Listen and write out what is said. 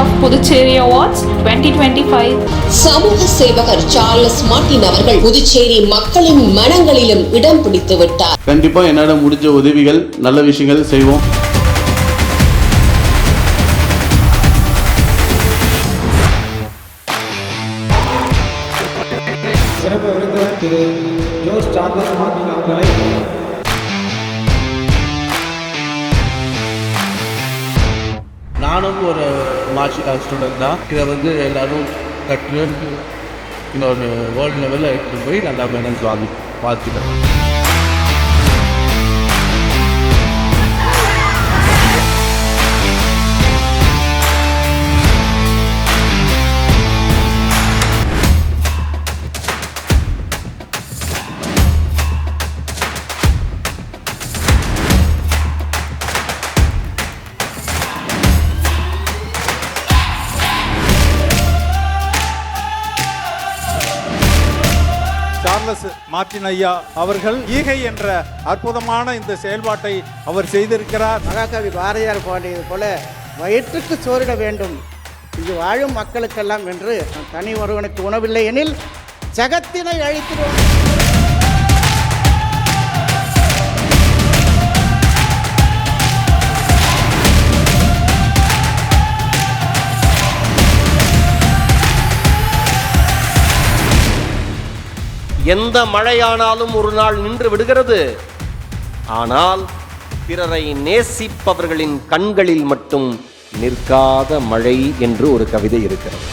Of Puducherry awards twenty twenty five சமூக சேவகர் Charles Martin அவர்கள் புதுச்சேரி மக்களின் மனங்களிலும் இடம் பிடித்து விட்டார். கண்டிப்பா என்னோட முடிஞ்ச உதவிகள் நல்ல விஷயங்கள் செய்வோம். திரு ஜோஸ் சார்லஸ் மார்டின் அவர்களை நானும் ஒரு மார்ஷியல் ஸ்டூடெண்ட் தான். இதை வந்து எல்லாரும் கற்று இன்னொரு வேர்ல்டு லெவலில் எடுத்துகிட்டு போய் நல்லா மெடல்ஸ் வாங்கி பார்த்துக்கிட்டேன் சார்லஸ் மார்டின் ஐயா அவர்கள் ஈகை என்ற அற்புதமான இந்த செயல்பாட்டை அவர் செய்திருக்கிறார். மகாகவி பாரதியார் பாடியது போல வயிற்றுக்கு சோறிட வேண்டும். இங்கு வாழும் மக்களுக்கெல்லாம் என்று தனி ஒருவனுக்கு உணவில்லை எனில் ஜகத்தினை அழித்திடுவோம் எந்த மழையானாலும் ஒரு நாள் நின்று விடுகிறது. ஆனால் பிறரை நேசிப்பவர்களின் கண்களில் மட்டும் நிற்காத மழை என்று ஒரு கவிதை இருக்கிறது.